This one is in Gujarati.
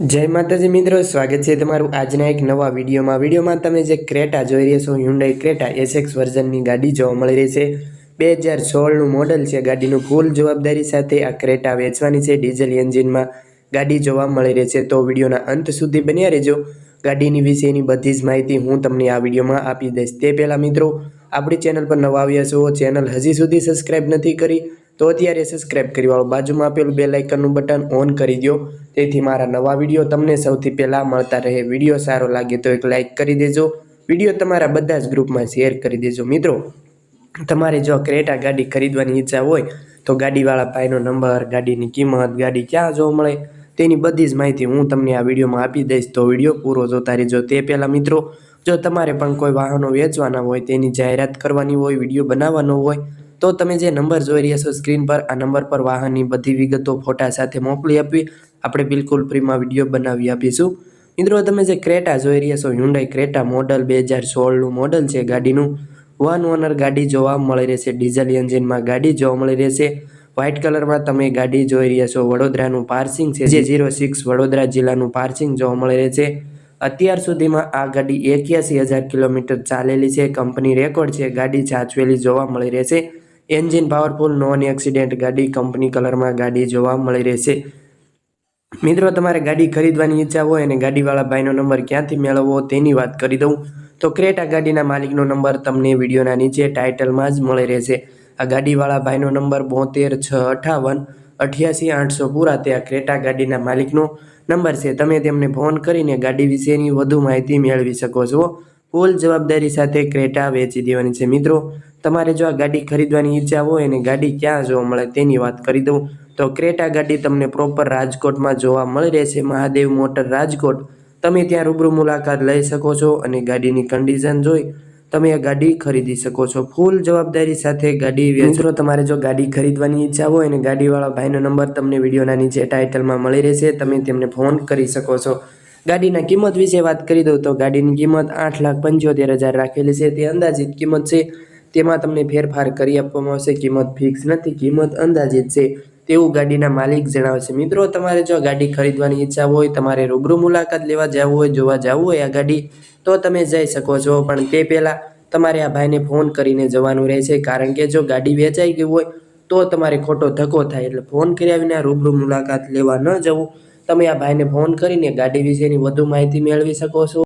જય માતાજી મિત્રો, સ્વાગત છે તમારું આજના એક નવા વિડીયોમાં. વિડીયોમાં તમે જે ક્રેટા જોઈ રહ્યા છો હ્યુન્ડાઈ ક્રેટા એસએક્સ વર્ઝનની ગાડી જોવા મળી રહી છે. બે હજાર સોળનું મોડલ છે ગાડીનું ફૂલ જવાબદારી સાથે આ ક્રેટા વેચવાની છે ડીઝલ એન્જિનમાં ગાડી જોવા મળી રહી છે. તો વિડીયોના અંત સુધી બન્યા રહેજો. ગાડીની વિશેની બધી જ માહિતી હું તમને આ વિડીયોમાં આપી દઈશ. તે પહેલાં મિત્રો, આપણી ચેનલ પર નવા આવ્યા છો, ચેનલ હજી સુધી સબસ્ક્રાઈબ નથી કરી, તો અત્યારે સબસ્ક્રાઈબ કરી વાળો બાજુમાં આપેલું બે લાઇકનનું બટન ઓન કરી દો તેથી મારા નવા વીડિયો તમને સૌથી પહેલાં મળતા રહે. વીડિયો સારો લાગે તો એક લાઇક કરી દેજો. વીડિયો તમારા બધા જ ગ્રુપમાં શેર કરી દેજો. મિત્રો, તમારે જો ક્રેટા ગાડી ખરીદવાની ઈચ્છા હોય, તો ગાડીવાળા ભાઈનો નંબર, ગાડીની કિંમત, ગાડી ક્યાં જોવા મળે, તેની બધી જ માહિતી હું તમને આ વિડીયોમાં આપી દઈશ. તો વીડિયો પૂરો જોતા રહેજો. તે પહેલાં મિત્રો, જો તમારે પણ કોઈ વાહનો વેચવાના હોય, તેની જાહેરાત કરવાની હોય, વીડિયો બનાવવાનો હોય, તો તમે જે નંબર જોઈ રહ્યા છો સ્ક્રીન પર, આ નંબર પર વાહનની બધી વિગતો ફોટા સાથે મોકલી આપવી. આપણે બિલકુલ ફ્રીમાં વીડિયો બનાવી આપીશું. મિત્રો, તમે જે ક્રેટા જોઈ રહ્યા છો હ્યુન્ડાઈ ક્રેટા મોડલ બે હજાર સોળનું મોડલ છે ગાડીનું. વન ઓનર ગાડી જોવા મળી રહેશે ડીઝલ એન્જિનમાં ગાડી જોવા મળી રહેશે. વ્હાઇટ કલરમાં તમે ગાડી જોઈ રહ્યા છો, વડોદરાનું પાર્સિંગ છે, જે ઝીરો સિક્સ વડોદરા જિલ્લાનું પાર્સિંગ જોવા મળી રહેશે. અત્યાર સુધીમાં આ ગાડી એક્યાસી હજાર કિલોમીટર ચાલેલી છે, કંપની રેકોર્ડ છે, ગાડી સાચવેલી જોવા મળી રહેશે. એન્જિન પાવરફુલ નોન એક્સિડેન્ટ ગાડી, કંપની કલરમાં ગાડી જોવા મળી રહેશે. મિત્રો, તમારે ગાડી ખરીદવાની ઈચ્છા હોય અને ગાડીવાળા ભાઈનો નંબર ક્યાંથી મેળવવો તેની વાત કરી દઉં. તો ક્રેટા ગાડીના માલિકનો નંબર તમને વિડીયોના નીચે ટાઇટલમાં જ મળી રહેશે. આ ગાડીવાળા ભાઈનો નંબર બોતેર, છ, અઠાવન, અઠ્યાસી, આઠસો પૂરા તે આ ક્રેટા ગાડીના માલિકનો નંબર છે. તમે તેમને ફોન કરીને ગાડી વિશેની વધુ માહિતી મેળવી શકો છો. ફૂલ જવાબદારી સાથે ક્રેટા વેચી દેવાની છે. મિત્રો, તમારે જો આ ગાડી ખરીદવાની ઈચ્છા હોય અને ગાડી ક્યાં જોવા મળે તેની વાત કરી દઉં. તો ક્રેટા ગાડી તમને પ્રોપર રાજકોટમાં જોવા મળી રહેશે. મહાદેવ મોટર રાજકોટ. તમે ત્યાં રૂબરૂ મુલાકાત લઈ શકો છો અને ગાડીની કન્ડિશન જોઈ તમે આ ગાડી ખરીદી શકો છો. ફૂલ જવાબદારી સાથે ગાડી વેચરો તમારે જો ગાડી ખરીદવાની ઈચ્છા હોય અને ગાડીવાળા ભાઈનો નંબર તમને વિડીયોના નીચે ટાઇટલમાં મળી રહેશે, તમે તેમને ફોન કરી શકો છો. ગાડીના કિંમત વિશે વાત કરી દઉં તો ગાડીની કિંમત આઠ લાખ પંચોતેર હજાર રાખેલી છે. તે અંદાજિત કિંમત છે. તેમાં તમને ફેરફાર કરી આપવામાં આવશે. કિંમત ફિક્સ નથી, કિંમત અંદાજિત છે. તેવું ગાડીના માલિક જણાવે છે. મિત્રો, તમારે જો ગાડી ખરીદવાની ઈચ્છા હોય, તમારે રૂબરૂ મુલાકાત લેવા જવું હોય, જોવા જવું હોય આ ગાડી, તો તમે જઈ શકો છો. પણ તે પહેલાં તમારે આ ભાઈને ફોન કરીને જવાનું રહેશે. કારણ કે જો ગાડી વેચાઈ ગઈ હોય, તો તમારે ખોટો ધક્કો થાય. એટલે ફોન કર્યા વિના રૂબરૂ મુલાકાત લેવા ન જવું. તમે આ ભાઈને ફોન કરીને ગાડી વિશેની વધુ માહિતી મેળવી શકો છો.